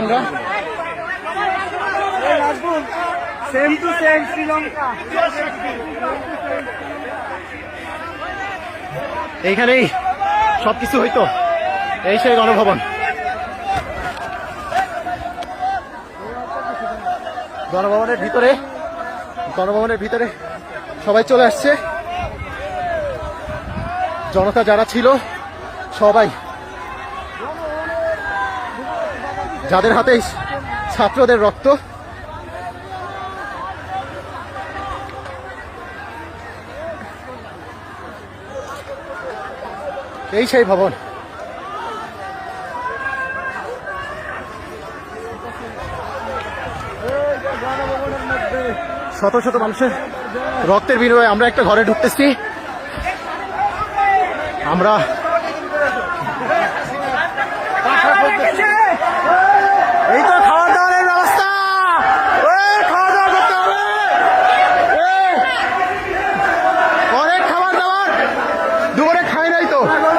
আমরা? এইখানেই সবকিছু হইতো। এই সেই গণভবন। গণভবনের ভিতরে গণভবনের ভিতরে সবাই চলে আসছে। জনতা যারা ছিল, সবাই যাদের হাতে ছাত্রদের রক্ত। এই সেই ভবন। শত শত মানুষের রক্তের বিনিময়ে আমরা একটা ঘরে ঢুকতেছি। আমরা Pedro.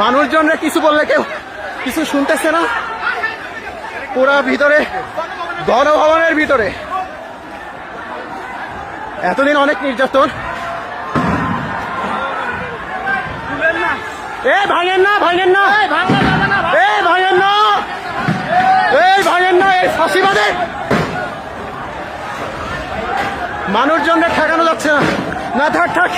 মানুষজনরা কিছু বললে কেউ কিছু শুনতেছে না? পুরা ভিতরে গণভবনের ভিতরে। এতদিন অনেক নির্যাতন। এ ভাঙেন না ভাঙেন না। এ ভাঙেন না। এই ভাঙেন না এই ফাঁসিবাদে। মানুষজনরা ঠেকানো যাচ্ছে না। না থাক থাক।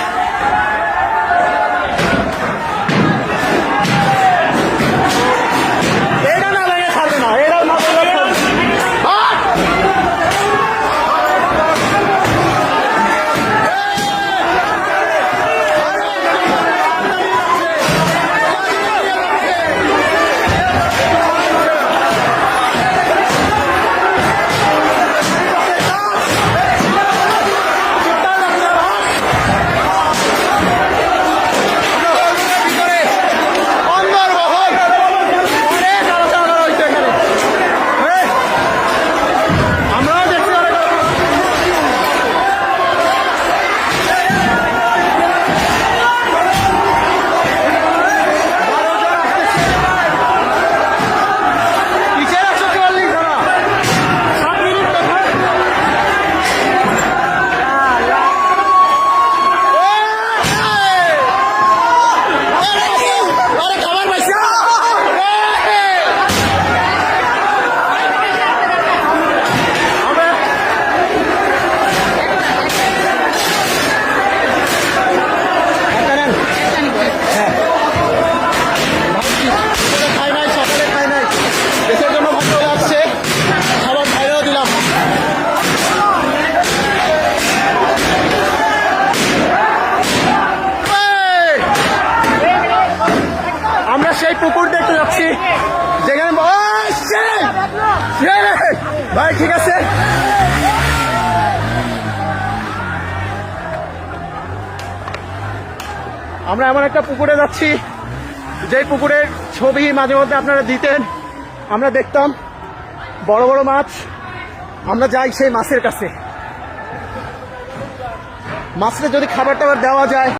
সেই পুকুর দেখতে যাচ্ছি। যেখানে! সেই! ভাই, ঠিক আছে? আমরা এমন একটা পুকুরে যাচ্ছি যে পুকুরের ছবি মাঝে মধ্যে আপনারা দিতেন। আমরা দেখতাম, বড় বড় মাছ। আমরা যাই সেই মাছের কাছে। মাছটা যদি খাবার টাবার দেওয়া যায়